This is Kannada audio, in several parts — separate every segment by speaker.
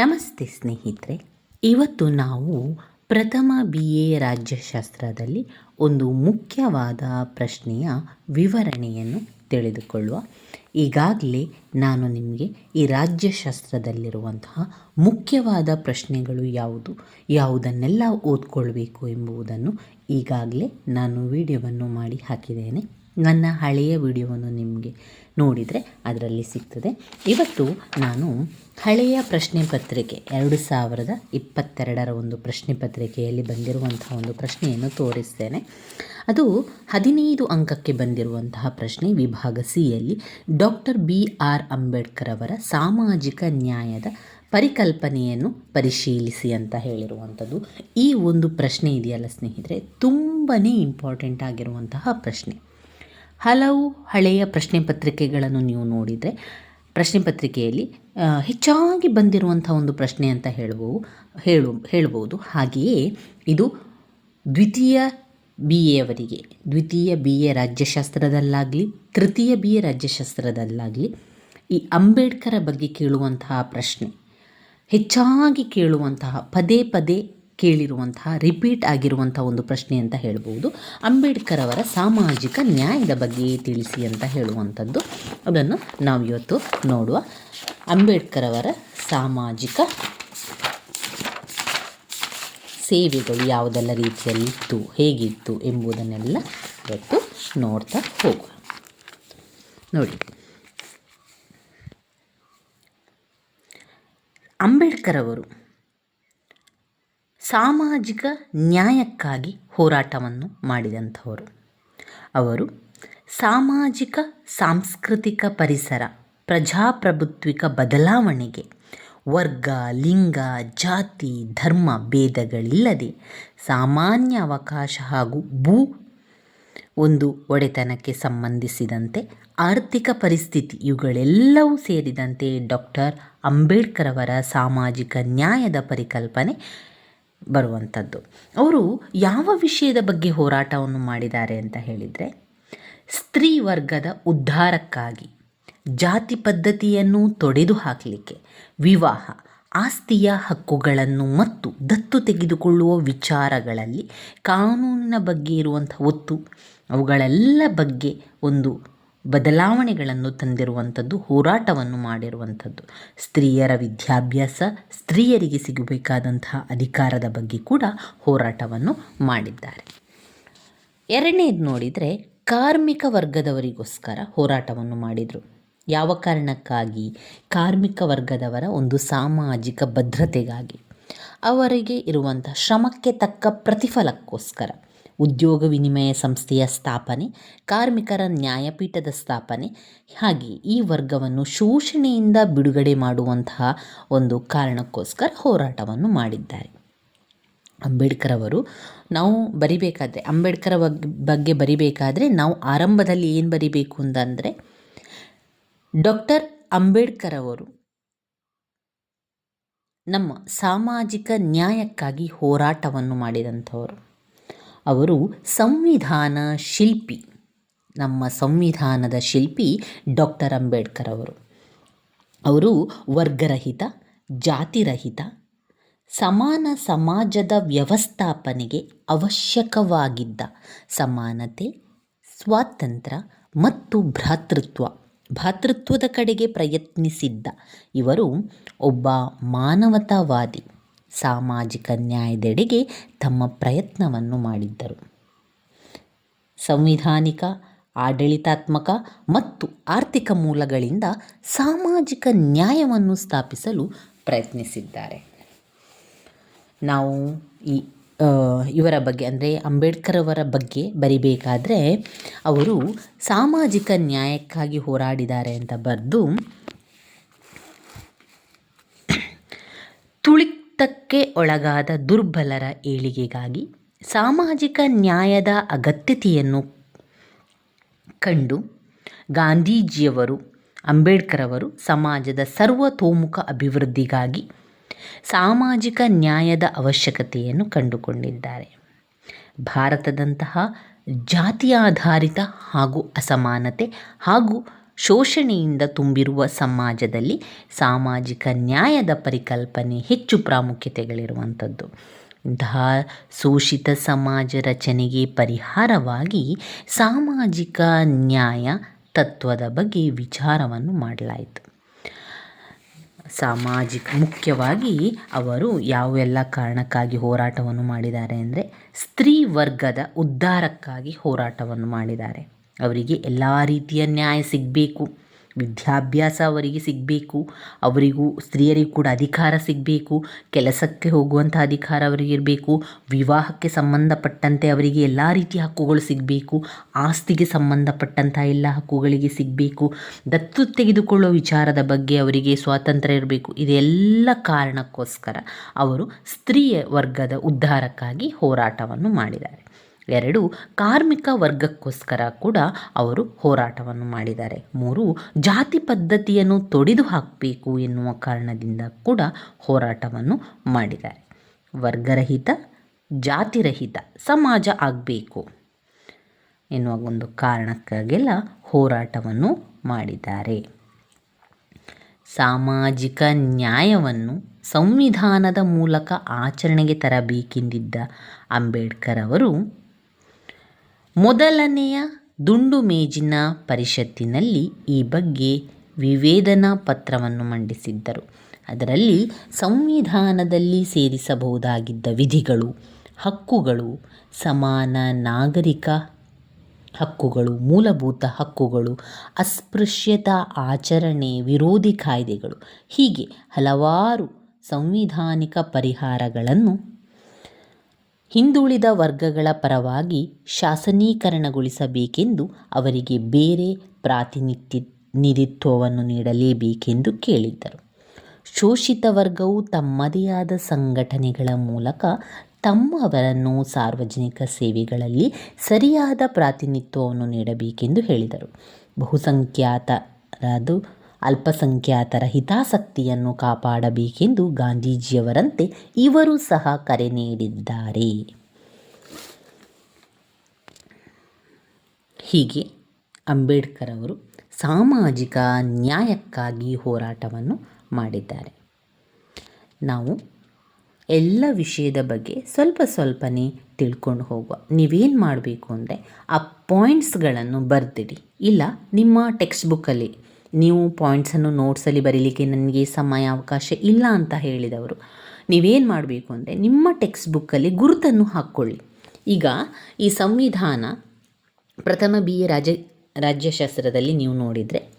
Speaker 1: ನಮಸ್ತೆ ಸ್ನೇಹಿತರೆ. ಇವತ್ತು ನಾವು ಪ್ರಥಮ ಬಿ ಎ ರಾಜ್ಯಶಾಸ್ತ್ರದಲ್ಲಿ ಒಂದು ಮುಖ್ಯವಾದ ಪ್ರಶ್ನೆಯ ವಿವರಣೆಯನ್ನು ತಿಳಿದುಕೊಳ್ಳುವ. ಈಗಾಗಲೇ ನಾನು ನಿಮಗೆ ಈ ರಾಜ್ಯಶಾಸ್ತ್ರದಲ್ಲಿರುವಂತಹ ಮುಖ್ಯವಾದ ಪ್ರಶ್ನೆಗಳು ಯಾವುದು, ಯಾವುದನ್ನೆಲ್ಲ ಓದ್ಕೊಳ್ಬೇಕು ಎಂಬುದನ್ನು ಈಗಾಗಲೇ ನಾನು ವಿಡಿಯೋವನ್ನು ಮಾಡಿ ಹಾಕಿದ್ದೇನೆ. ನನ್ನ ಹಳೆಯ ವಿಡಿಯೋವನ್ನು ನಿಮಗೆ ನೋಡಿದರೆ ಅದರಲ್ಲಿ ಸಿಗ್ತದೆ. ಇವತ್ತು ನಾನು ಹಳೆಯ ಪ್ರಶ್ನೆ ಪತ್ರಿಕೆ, ಎರಡು ಸಾವಿರದ ಇಪ್ಪತ್ತೆರಡರ ಒಂದು ಪ್ರಶ್ನೆ ಪತ್ರಿಕೆಯಲ್ಲಿ ಬಂದಿರುವಂತಹ ಒಂದು ಪ್ರಶ್ನೆಯನ್ನು ತೋರಿಸ್ತೇನೆ. ಅದು ಹದಿನೈದು ಅಂಕಕ್ಕೆ ಬಂದಿರುವಂತಹ ಪ್ರಶ್ನೆ ವಿಭಾಗ ಸಿಯಲ್ಲಿ ಡಾಕ್ಟರ್ ಬಿ ಆರ್ ಅಂಬೇಡ್ಕರ್ ಅವರ ಸಾಮಾಜಿಕ ನ್ಯಾಯದ ಪರಿಕಲ್ಪನೆಯನ್ನು ಪರಿಶೀಲಿಸಿ ಅಂತ ಹೇಳಿರುವಂಥದ್ದು. ಈ ಒಂದು ಪ್ರಶ್ನೆ ಇದೆಯಲ್ಲ ಸ್ನೇಹಿತರೆ ತುಂಬಾ ಇಂಪಾರ್ಟೆಂಟ್ ಆಗಿರುವಂತಹ ಪ್ರಶ್ನೆ. ಹಲವು ಹಳೆಯ ಪ್ರಶ್ನೆ ಪತ್ರಿಕೆಗಳನ್ನು ನೀವು ನೋಡಿದರೆ, ಪ್ರಶ್ನೆ ಪತ್ರಿಕೆಯಲ್ಲಿ ಹೆಚ್ಚಾಗಿ ಬಂದಿರುವಂಥ ಒಂದು ಪ್ರಶ್ನೆ ಅಂತ ಹೇಳಬಹುದು ಹೇಳು, ಹೇಳ್ಬೋದು. ಹಾಗೆಯೇ ಇದು ದ್ವಿತೀಯ ಬಿ ಎವರಿಗೆ ದ್ವಿತೀಯ ಬಿ ಎ ರಾಜ್ಯಶಾಸ್ತ್ರದಲ್ಲಾಗಲಿ, ತೃತೀಯ ಬಿ ಎ ರಾಜ್ಯಶಾಸ್ತ್ರದಲ್ಲಾಗಲಿ ಈ ಅಂಬೇಡ್ಕರ ಬಗ್ಗೆ ಕೇಳುವಂತಹ ಪ್ರಶ್ನೆ, ಹೆಚ್ಚಾಗಿ ಕೇಳುವಂತಹ ಪದೇ ಪದೇ ಕೇಳಿರುವಂತಹ ರಿಪೀಟ್ ಆಗಿರುವಂಥ ಒಂದು ಪ್ರಶ್ನೆ ಅಂತ ಹೇಳ್ಬೋದು. ಅಂಬೇಡ್ಕರ್ ಅವರ ಸಾಮಾಜಿಕ ನ್ಯಾಯದ ಬಗ್ಗೆ ತಿಳಿಸಿ ಅಂತ ಹೇಳುವಂಥದ್ದು. ಅದನ್ನು ನಾವು ಇವತ್ತು ನೋಡುವ. ಅಂಬೇಡ್ಕರ್ ಅವರ ಸಾಮಾಜಿಕ ಸೇವೆಗಳು ಯಾವುದೆಲ್ಲ ರೀತಿಯಲ್ಲಿ ಇತ್ತು ಹೇಗಿತ್ತು ಎಂಬುದನ್ನೆಲ್ಲ ಇವತ್ತು ನೋಡ್ತಾ ಹೋಗುವ. ನೋಡಿ. ಅಂಬೇಡ್ಕರ್ ಅವರು ಸಾಮಾಜಿಕ ನ್ಯಾಯಕ್ಕಾಗಿ ಹೋರಾಟವನ್ನು ಮಾಡಿದಂಥವರು. ಅವರು ಸಾಮಾಜಿಕ, ಸಾಂಸ್ಕೃತಿಕ ಪರಿಸರ, ಪ್ರಜಾಪ್ರಭುತ್ವಿಕ ಬದಲಾವಣೆಗೆ ವರ್ಗ, ಲಿಂಗ, ಜಾತಿ, ಧರ್ಮ ಭೇದಗಳಿಲ್ಲದೆ ಸಾಮಾನ್ಯ ಅವಕಾಶ ಹಾಗೂ ಭೂ ಒಂದು ಒಡೆತನಕ್ಕೆ ಸಂಬಂಧಿಸಿದಂತೆ ಆರ್ಥಿಕ ಪರಿಸ್ಥಿತಿ ಇವುಗಳೆಲ್ಲವೂ ಸೇರಿದಂತೆ ಡಾಕ್ಟರ್ ಅಂಬೇಡ್ಕರ್ ಅವರ ಸಾಮಾಜಿಕ ನ್ಯಾಯದ ಪರಿಕಲ್ಪನೆ ಬರುವಂಥದ್ದು. ಅವರು ಯಾವ ವಿಷಯದ ಬಗ್ಗೆ ಹೋರಾಟವನ್ನು ಮಾಡಿದ್ದಾರೆ ಅಂತ ಹೇಳಿದರೆ, ಸ್ತ್ರೀ ವರ್ಗದ ಉದ್ಧಾರಕ್ಕಾಗಿ ಜಾತಿ ಪದ್ಧತಿಯನ್ನು ತೊಡೆದು ಹಾಕಲಿಕ್ಕೆ ವಿವಾಹ, ಆಸ್ತಿಯ ಹಕ್ಕುಗಳನ್ನು ಮತ್ತು ದತ್ತು ತೆಗೆದುಕೊಳ್ಳುವ ವಿಚಾರಗಳಲ್ಲಿ ಕಾನೂನಿನ ಬಗ್ಗೆ ಇರುವಂಥ ಒತ್ತು, ಅವುಗಳೆಲ್ಲ ಬಗ್ಗೆ ಒಂದು ಬದಲಾವಣೆಗಳನ್ನು ತಂದಿರುವಂಥದ್ದು, ಹೋರಾಟವನ್ನು ಮಾಡಿರುವಂಥದ್ದು. ಸ್ತ್ರೀಯರ ವಿದ್ಯಾಭ್ಯಾಸ, ಸ್ತ್ರೀಯರಿಗೆ ಸಿಗಬೇಕಾದಂತಹ ಅಧಿಕಾರದ ಬಗ್ಗೆ ಕೂಡ ಹೋರಾಟವನ್ನು ಮಾಡಿದ್ದಾರೆ. ಎರಡನೇದು ನೋಡಿದರೆ, ಕಾರ್ಮಿಕ ವರ್ಗದವರಿಗೋಸ್ಕರ ಹೋರಾಟವನ್ನು ಮಾಡಿದರು. ಯಾವ ಕಾರಣಕ್ಕಾಗಿ? ಕಾರ್ಮಿಕ ವರ್ಗದವರ ಒಂದು ಸಾಮಾಜಿಕ ಭದ್ರತೆಗಾಗಿ. ಅವರಿಗೆ ಇರುವಂಥ ಶ್ರಮಕ್ಕೆ ತಕ್ಕ ಪ್ರತಿಫಲಕ್ಕೋಸ್ಕರ. ಉದ್ಯೋಗ ವಿನಿಮಯ ಸಂಸ್ಥೆಯ ಸ್ಥಾಪನೆ, ಕಾರ್ಮಿಕರ ನ್ಯಾಯಪೀಠದ ಸ್ಥಾಪನೆ, ಹಾಗೆ ಈ ವರ್ಗವನ್ನು ಶೋಷಣೆಯಿಂದ ಬಿಡುಗಡೆ ಮಾಡುವಂತಹ ಒಂದು ಕಾರಣಕ್ಕೋಸ್ಕರ ಹೋರಾಟವನ್ನು ಮಾಡಿದ್ದಾರೆ. ಅಂಬೇಡ್ಕರ್ ಅವರು, ನಾವು ಬರಿಬೇಕಾದ್ರೆ, ಅಂಬೇಡ್ಕರ್ ಬಗ್ಗೆ ಬರಿಬೇಕಾದ್ರೆ ನಾವು ಆರಂಭದಲ್ಲಿ ಏನು ಬರಿಬೇಕು ಅಂತಂದರೆ, ಡಾಕ್ಟರ್ ಅಂಬೇಡ್ಕರ್ ಅವರು ನಮ್ಮ ಸಾಮಾಜಿಕ ನ್ಯಾಯಕ್ಕಾಗಿ ಹೋರಾಟವನ್ನು ಮಾಡಿದಂಥವರು. ಅವರು ಸಂವಿಧಾನ ಶಿಲ್ಪಿ. ನಮ್ಮ ಸಂವಿಧಾನದ ಶಿಲ್ಪಿ ಡಾಕ್ಟರ್ ಅಂಬೇಡ್ಕರ್ ಅವರು. ಅವರು ವರ್ಗರಹಿತ, ಜಾತಿರಹಿತ, ಸಮಾನ ಸಮಾಜದ ವ್ಯವಸ್ಥಾಪನೆಗೆ ಅವಶ್ಯಕವಾಗಿದ್ದ ಸಮಾನತೆ, ಸ್ವಾತಂತ್ರ್ಯ ಮತ್ತು ಭ್ರಾತೃತ್ವ, ಭ್ರಾತೃತ್ವದ ಕಡೆಗೆ ಪ್ರಯತ್ನಿಸಿದ್ದ ಇವರು ಒಬ್ಬ ಮಾನವತಾವಾದಿ. ಸಾಮಾಜಿಕ ನ್ಯಾಯದೆಡೆಗೆ ತಮ್ಮ ಪ್ರಯತ್ನವನ್ನು ಮಾಡಿದ್ದರು. ಸಂವಿಧಾನಿಕ, ಆಡಳಿತಾತ್ಮಕ ಮತ್ತು ಆರ್ಥಿಕ ಮೂಲಗಳಿಂದ ಸಾಮಾಜಿಕ ನ್ಯಾಯವನ್ನು ಸ್ಥಾಪಿಸಲು ಪ್ರಯತ್ನಿಸಿದ್ದಾರೆ. ನಾವು ಈ ಇವರ ಬಗ್ಗೆ ಅಂದರೆ ಅಂಬೇಡ್ಕರ್ ಅವರ ಬಗ್ಗೆ ಬರಿಬೇಕಾದರೆ ಅವರು ಸಾಮಾಜಿಕ ನ್ಯಾಯಕ್ಕಾಗಿ ಹೋರಾಡಿದ್ದಾರೆ ಅಂತ ಬರೆದು ತುಳಿತಕ್ಕೆ ಒಳಗಾದ ದುರ್ಬಲರ ಏಳಿಗೆಗಾಗಿ ಸಾಮಾಜಿಕ ನ್ಯಾಯದ ಅಗತ್ಯತೆಯನ್ನು ಕಂಡು ಗಾಂಧೀಜಿಯವರು ಅಂಬೇಡ್ಕರ್ ಅವರು ಸಮಾಜದ ಸರ್ವತೋಮುಖ ಅಭಿವೃದ್ಧಿಗಾಗಿ ಸಾಮಾಜಿಕ ನ್ಯಾಯದ ಅವಶ್ಯಕತೆಯನ್ನು ಕಂಡುಕೊಂಡಿದ್ದಾರೆ. ಭಾರತದಂತಹ ಜಾತಿ ಆಧಾರಿತ ಹಾಗೂ ಅಸಮಾನತೆ ಹಾಗೂ ಶೋಷಣೆಯಿಂದ ತುಂಬಿರುವ ಸಮಾಜದಲ್ಲಿ ಸಾಮಾಜಿಕ ನ್ಯಾಯದ ಪರಿಕಲ್ಪನೆ ಹೆಚ್ಚು ಪ್ರಾಮುಖ್ಯತೆಗಳಿರುವಂಥದ್ದು. ಇಂತಹ ಶೋಷಿತ ಸಮಾಜ ರಚನೆಗೆ ಪರಿಹಾರವಾಗಿ ಸಾಮಾಜಿಕ ನ್ಯಾಯ ತತ್ವದ ಬಗ್ಗೆ ವಿಚಾರವನ್ನು ಮಾಡಲಾಯಿತು. ಸಾಮಾಜಿಕ, ಮುಖ್ಯವಾಗಿ ಅವರು ಯಾವೆಲ್ಲ ಕಾರಣಕ್ಕಾಗಿ ಹೋರಾಟವನ್ನು ಮಾಡಿದ್ದಾರೆ ಅಂದರೆ ಸ್ತ್ರೀ ವರ್ಗದ ಉದ್ಧಾರಕ್ಕಾಗಿ ಹೋರಾಟವನ್ನು ಮಾಡಿದ್ದಾರೆ. ಅವರಿಗೆ ಎಲ್ಲ ರೀತಿಯ ನ್ಯಾಯ ಸಿಗಬೇಕು. ವಿದ್ಯಾಭ್ಯಾಸ ಅವರಿಗೆ ಸಿಗಬೇಕು. ಅವರಿಗೂ, ಸ್ತ್ರೀಯರಿಗೂ ಕೂಡ ಅಧಿಕಾರ ಸಿಗಬೇಕು. ಕೆಲಸಕ್ಕೆ ಹೋಗುವಂಥ ಅಧಿಕಾರ ಅವರಿಗೆ ಇರಬೇಕು. ವಿವಾಹಕ್ಕೆ ಸಂಬಂಧಪಟ್ಟಂತೆ ಅವರಿಗೆ ಎಲ್ಲ ರೀತಿಯ ಹಕ್ಕುಗಳು ಸಿಗಬೇಕು. ಆಸ್ತಿಗೆ ಸಂಬಂಧಪಟ್ಟಂಥ ಎಲ್ಲ ಹಕ್ಕುಗಳಿಗೆ ಸಿಗಬೇಕು. ದತ್ತು ತೆಗೆದುಕೊಳ್ಳುವ ವಿಚಾರದ ಬಗ್ಗೆ ಅವರಿಗೆ ಸ್ವಾತಂತ್ರ್ಯ ಇರಬೇಕು. ಇದೆಲ್ಲ ಕಾರಣಕ್ಕೋಸ್ಕರ ಅವರು ಸ್ತ್ರೀಯ ವರ್ಗದ ಉದ್ಧಾರಕ್ಕಾಗಿ ಹೋರಾಟವನ್ನು ಮಾಡಿದ್ದಾರೆ. ಎರಡು ಕಾರ್ಮಿಕ ವರ್ಗಕ್ಕೋಸ್ಕರ ಕೂಡ ಅವರು ಹೋರಾಟವನ್ನು ಮಾಡಿದ್ದಾರೆ. ಮೂರು, ಜಾತಿ ಪದ್ಧತಿಯನ್ನು ತೊಡೆದು ಹಾಕಬೇಕು ಎನ್ನುವ ಕಾರಣದಿಂದ ಕೂಡ ಹೋರಾಟವನ್ನು ಮಾಡಿದ್ದಾರೆ. ವರ್ಗರಹಿತ, ಜಾತಿರಹಿತ, ಸಮಾಜ ಆಗಬೇಕು ಎನ್ನುವ ಒಂದು ಕಾರಣಕ್ಕಾಗೆಲ್ಲ ಹೋರಾಟವನ್ನು ಮಾಡಿದ್ದಾರೆ. ಸಾಮಾಜಿಕ ನ್ಯಾಯವನ್ನು ಸಂವಿಧಾನದ ಮೂಲಕ ಆಚರಣೆಗೆ ತರಬೇಕೆಂದಿದ್ದ ಅಂಬೇಡ್ಕರ್ ಅವರು ಮೊದಲನೆಯ ದುಂಡು ಮೇಜಿನ ಪರಿಷತ್ತಿನಲ್ಲಿ ಈ ಬಗ್ಗೆ ವಿವೇದನಾ ಪತ್ರವನ್ನು ಮಂಡಿಸಿದ್ದರು. ಅದರಲ್ಲಿ ಸಂವಿಧಾನದಲ್ಲಿ ಸೇರಿಸಬಹುದಾಗಿದ್ದ ವಿಧಿಗಳು, ಹಕ್ಕುಗಳು, ಸಮಾನ ನಾಗರಿಕ ಹಕ್ಕುಗಳು, ಮೂಲಭೂತ ಹಕ್ಕುಗಳು, ಅಸ್ಪೃಶ್ಯತಾ ಆಚರಣೆ ವಿರೋಧಿ ಕಾಯ್ದೆಗಳು ಹೀಗೆ ಹಲವಾರು ಸಂವಿಧಾನಿಕ ಪರಿಹಾರಗಳನ್ನು ಹಿಂದುಳಿದ ವರ್ಗಗಳ ಪರವಾಗಿ ಶಾಸನೀಕರಣಗೊಳಿಸಬೇಕೆಂದು ಅವರಿಗೆ ಬೇರೆ ಪ್ರಾತಿನಿಧ್ಯ ನಿಧಿತ್ವವನ್ನು ನೀಡಲೇಬೇಕೆಂದು ಕೇಳಿದ್ದರು. ಶೋಷಿತ ವರ್ಗವು ತಮ್ಮದೇ ಆದ ಸಂಘಟನೆಗಳ ಮೂಲಕ ತಮ್ಮವರನ್ನು ಸಾರ್ವಜನಿಕ ಸೇವೆಗಳಲ್ಲಿ ಸರಿಯಾದ ಪ್ರಾತಿನಿಧ್ಯವನ್ನು ನೀಡಬೇಕೆಂದು ಹೇಳಿದರು. ಬಹುಸಂಖ್ಯಾತರದು ಅಲ್ಪಸಂಖ್ಯಾತರ ಹಿತಾಸಕ್ತಿಯನ್ನು ಕಾಪಾಡಬೇಕೆಂದು ಗಾಂಧೀಜಿಯವರಂತೆ ಇವರು ಸಹ ಕರೆ ನೀಡಿದ್ದಾರೆ. ಹೀಗೆ ಅಂಬೇಡ್ಕರ್ ಅವರು ಸಾಮಾಜಿಕ ನ್ಯಾಯಕ್ಕಾಗಿ ಹೋರಾಟವನ್ನು ಮಾಡಿದ್ದಾರೆ. ನಾವು ಎಲ್ಲ ವಿಷಯದ ಬಗ್ಗೆ ಸ್ವಲ್ಪ ಸ್ವಲ್ಪನೇ ತಿಳ್ಕೊಂಡು ಹೋಗುವ. ನೀವೇನು ಮಾಡಬೇಕು ಅಂದರೆ ಆ ಪಾಯಿಂಟ್ಸ್ಗಳನ್ನು ಬರೆದಿಡಿ. ಇಲ್ಲ, ನಿಮ್ಮ ಟೆಕ್ಸ್ಟ್ ಬುಕ್ಕಲ್ಲಿ ನೀವು ಪಾಯಿಂಟ್ಸನ್ನು ನೋಟ್ಸಲ್ಲಿ ಬರೀಲಿಕ್ಕೆ ನನಗೆ ಸಮಯ, ಅವಕಾಶ ಇಲ್ಲ ಅಂತ ಹೇಳಿದವರು. ನೀವೇನು ಮಾಡಬೇಕು ಅಂದರೆ ನಿಮ್ಮ ಟೆಕ್ಸ್ಟ್ ಬುಕ್ಕಲ್ಲಿ ಗುರುತನ್ನು ಹಾಕ್ಕೊಳ್ಳಿ. ಈಗ ಈ ಸಂವಿಧಾನ ಪ್ರಥಮ ಬಿ ಎ ರಾಜ್ಯ, ರಾಜ್ಯಶಾಸ್ತ್ರದಲ್ಲಿ ನೀವು ನೋಡಿದರೆ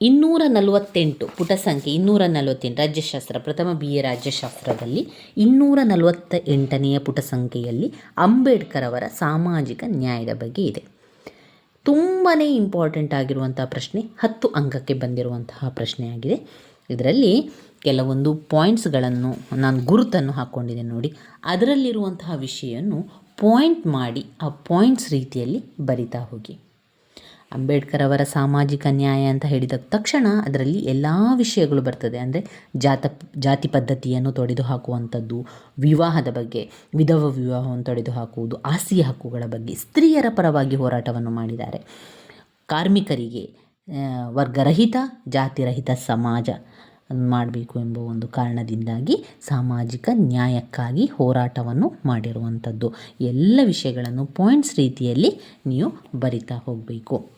Speaker 1: ಇನ್ನೂರ ನಲವತ್ತೆಂಟು ಪುಟ ಸಂಖ್ಯೆ ಇನ್ನೂರ ನಲವತ್ತೆಂಟು ರಾಜ್ಯಶಾಸ್ತ್ರ, ಪ್ರಥಮ ಬಿ ಎ ರಾಜ್ಯಶಾಸ್ತ್ರದಲ್ಲಿ ಇನ್ನೂರ ನಲವತ್ತ ಎಂಟನೆಯ ಪುಟ ಸಂಖ್ಯೆಯಲ್ಲಿ ಅಂಬೇಡ್ಕರ್ ಅವರ ಸಾಮಾಜಿಕ ನ್ಯಾಯದ ಬಗ್ಗೆ ಇದೆ. ತುಂಬಾ ಇಂಪಾರ್ಟೆಂಟ್ ಆಗಿರುವಂಥ ಪ್ರಶ್ನೆ, ಹತ್ತು ಅಂಕಕ್ಕೆ ಬಂದಿರುವಂತಹ ಪ್ರಶ್ನೆಯಾಗಿದೆ. ಇದರಲ್ಲಿ ಕೆಲವೊಂದು ಪಾಯಿಂಟ್ಸ್ಗಳನ್ನು ನಾನು ಗುರುತನ್ನು ಹಾಕ್ಕೊಂಡಿದ್ದೇನೆ ನೋಡಿ. ಅದರಲ್ಲಿರುವಂತಹ ವಿಷಯವನ್ನು ಪಾಯಿಂಟ್ ಮಾಡಿ, ಆ ಪಾಯಿಂಟ್ಸ್ ರೀತಿಯಲ್ಲಿ ಬರಿತಾ ಹೋಗಿ. ಅಂಬೇಡ್ಕರ್ ಅವರ ಸಾಮಾಜಿಕ ನ್ಯಾಯ ಅಂತ ಹೇಳಿದ ತಕ್ಷಣ ಅದರಲ್ಲಿ ಎಲ್ಲ ವಿಷಯಗಳು ಬರ್ತದೆ. ಅಂದರೆ ಜಾತ, ಜಾತಿ ಪದ್ಧತಿಯನ್ನು ತೊಡೆದು ಹಾಕುವಂಥದ್ದು, ವಿವಾಹದ ಬಗ್ಗೆ, ವಿಧವ ವಿವಾಹವನ್ನು ತೊಡೆದು ಹಾಕುವುದು ಆಸ್ತಿ ಹಕ್ಕುಗಳ ಬಗ್ಗೆ ಸ್ತ್ರೀಯರ ಪರವಾಗಿ ಹೋರಾಟವನ್ನು ಮಾಡಿದ್ದಾರೆ. ಕಾರ್ಮಿಕರಿಗೆ ವರ್ಗರಹಿತ, ಜಾತಿರಹಿತ ಸಮಾಜ ಮಾಡಬೇಕು ಎಂಬ ಒಂದು ಕಾರಣದಿಂದಾಗಿ ಸಾಮಾಜಿಕ ನ್ಯಾಯಕ್ಕಾಗಿ ಹೋರಾಟವನ್ನು ಮಾಡಿರುವಂಥದ್ದು. ಎಲ್ಲ ವಿಷಯಗಳನ್ನು ಪಾಯಿಂಟ್ಸ್ ರೀತಿಯಲ್ಲಿ ನೀವು ಬರಿತಾ ಹೋಗಬೇಕು.